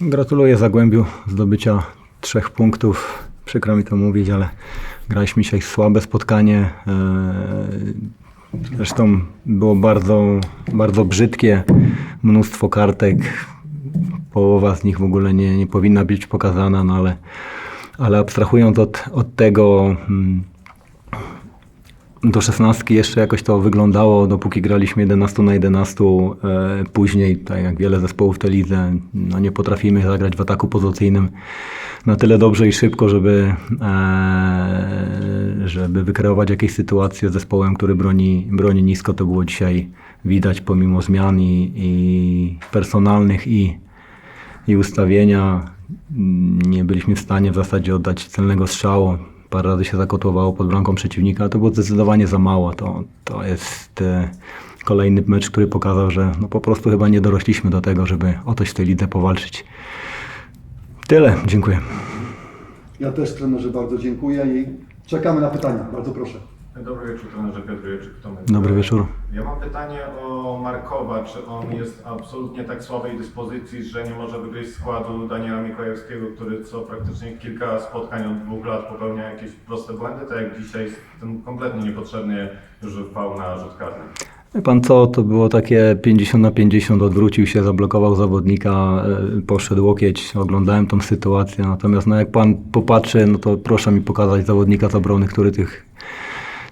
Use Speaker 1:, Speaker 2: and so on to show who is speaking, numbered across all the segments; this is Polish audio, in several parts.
Speaker 1: Gratuluję Zagłębiu zdobycia trzech punktów. Przykro mi to mówić, ale graliśmy dzisiaj słabe spotkanie. Eee, Zresztą było bardzo, bardzo brzydkie, mnóstwo kartek. Połowa z nich w ogóle nie, nie powinna być pokazana, no ale, ale abstrahując od, od tego, mm, do 16 jeszcze jakoś to wyglądało, dopóki graliśmy 11 na 11. E, później, tak jak wiele zespołów w tej lidze, no nie potrafimy zagrać w ataku pozycyjnym na tyle dobrze i szybko, żeby, e, żeby wykreować jakieś sytuacje z zespołem, który broni, broni nisko. To było dzisiaj widać pomimo zmian i, i personalnych i, i ustawienia. Nie byliśmy w stanie w zasadzie oddać celnego strzału parę razy się zakotłowało pod bramką przeciwnika, ale to było zdecydowanie za mało. To, to jest e, kolejny mecz, który pokazał, że no po prostu chyba nie dorośliśmy do tego, żeby o coś w tej lidze powalczyć. Tyle, dziękuję.
Speaker 2: Ja też trenerze bardzo dziękuję i czekamy na pytania. Bardzo proszę.
Speaker 3: Dobry wieczór, trenerze Piotr Jeczyk, Tomek.
Speaker 1: Dobry wieczór.
Speaker 3: Ja mam pytanie o Markowa. Czy on jest absolutnie tak słabej dyspozycji, że nie może wygryźć składu Daniela Mikołajewskiego, który co praktycznie kilka spotkań od dwóch lat popełnia jakieś proste błędy, tak jak dzisiaj ten kompletnie niepotrzebnie już wpał na rzut karny.
Speaker 1: Wie pan co, to było takie 50 na 50, odwrócił się, zablokował zawodnika, e, poszedł łokieć, oglądałem tą sytuację, natomiast no jak pan popatrzy, no to proszę mi pokazać zawodnika z obrony, który tych,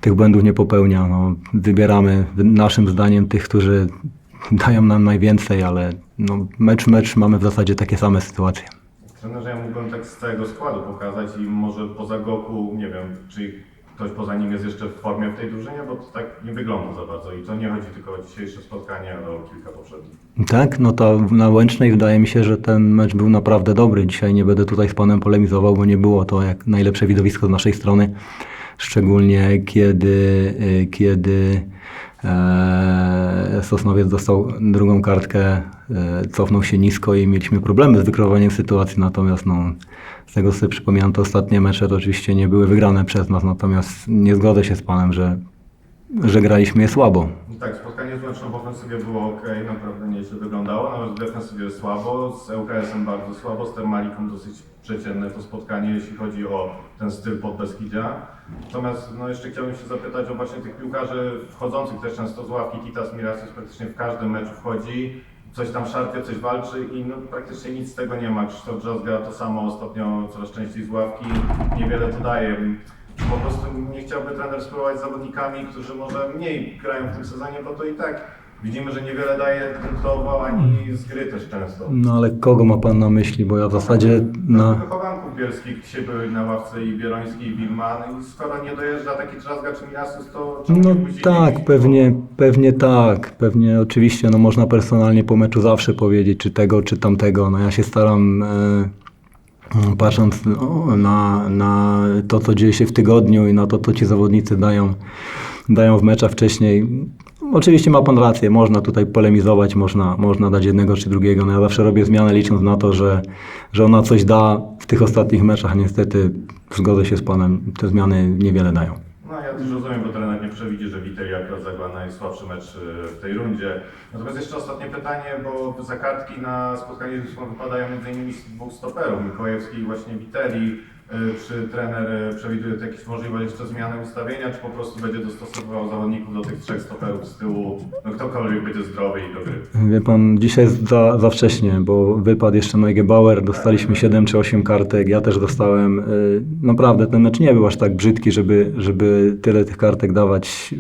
Speaker 1: tych błędów nie popełnia. No, wybieramy naszym zdaniem tych, którzy dają nam najwięcej, ale no, mecz mecz mamy w zasadzie takie same sytuacje.
Speaker 3: Trenerze, ja mógłbym tak z całego składu pokazać i może poza Goku, nie wiem, czy ktoś poza nim jest jeszcze w formie w tej drużynie, bo to tak nie wygląda za bardzo i to nie chodzi tylko o dzisiejsze spotkanie, ale o kilka poprzednich.
Speaker 1: Tak, no to na Łęcznej wydaje mi się, że ten mecz był naprawdę dobry. Dzisiaj nie będę tutaj z panem polemizował, bo nie było to jak najlepsze widowisko z naszej strony. Szczególnie kiedy, y, kiedy e, Sosnowiec dostał drugą kartkę, e, cofnął się nisko i mieliśmy problemy z wykreowaniem sytuacji. Natomiast no, z tego sobie przypominam, te ostatnie mecze to oczywiście nie były wygrane przez nas. Natomiast nie zgodzę się z panem, że, że graliśmy je słabo.
Speaker 3: No Tak, spotkanie z Łęczną w ofensywie było ok, naprawdę nieźle wyglądało, nawet w defensywie słabo, z ŁKS-em bardzo słabo, z Termaliką dosyć przeciętne to spotkanie, jeśli chodzi o ten styl pod Beskidzia. Natomiast no, jeszcze chciałbym się zapytać o właśnie tych piłkarzy wchodzących też często z ławki, Kitas Mirasis praktycznie w każdym meczu wchodzi, coś tam szarpie, coś walczy i no, praktycznie nic z tego nie ma. Krzysztof Drzazga to samo ostatnio coraz częściej z ławki, niewiele to daje. Po prostu nie chciałby trener spróbować z zawodnikami, którzy może mniej grają w tym sezonie, bo to i tak widzimy, że niewiele daje do ani z gry też często.
Speaker 1: No ale kogo ma pan na myśli? Bo ja w zasadzie na...
Speaker 3: Wychowanków bielskich dzisiaj były na ławce i Bieroński i Wilman i skoro nie dojeżdża taki Drzazga czy Minasus, to
Speaker 1: No tak, pewnie, pewnie tak. Pewnie oczywiście no można personalnie po meczu zawsze powiedzieć, czy tego, czy tamtego. No ja się staram, e, patrząc no, na, na to, co dzieje się w tygodniu i na to, co ci zawodnicy dają, dają w meczach wcześniej. Oczywiście ma pan rację, można tutaj polemizować, można, można dać jednego czy drugiego. No ja zawsze robię zmianę licząc na to, że, że ona coś da w tych ostatnich meczach. Niestety zgodzę się z panem, te zmiany niewiele dają.
Speaker 3: Też rozumiem, bo trener nie przewidzi, że Witej akurat zagra najsłabszy mecz y, w tej rundzie. Natomiast jeszcze ostatnie pytanie, bo za kartki na spotkanie z Wisłą wypadają m.in. dwóch stoperów, Mikołajewski i właśnie Witeli. Y, Czy trener y, przewiduje tu jakieś możliwość jeszcze zmiany ustawienia, czy po prostu będzie dostosowywał zawodników do tych trzech stoperów z tyłu, no ktokolwiek będzie zdrowy i do gry?
Speaker 1: Wie pan, dzisiaj jest za, za wcześnie, bo wypadł jeszcze Neugebauer, dostaliśmy 7 czy 8 kartek, ja też dostałem. y, Naprawdę, ten mecz nie był aż tak brzydki, żeby, żeby tyle tych kartek dawać.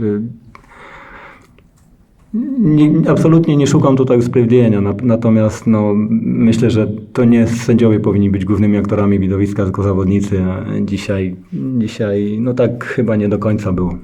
Speaker 1: Nie, absolutnie nie szukam tutaj usprawiedliwienia, na- natomiast no, myślę, że to nie sędziowie powinni być głównymi aktorami widowiska, tylko zawodnicy. Dzisiaj, dzisiaj no tak chyba nie do końca było.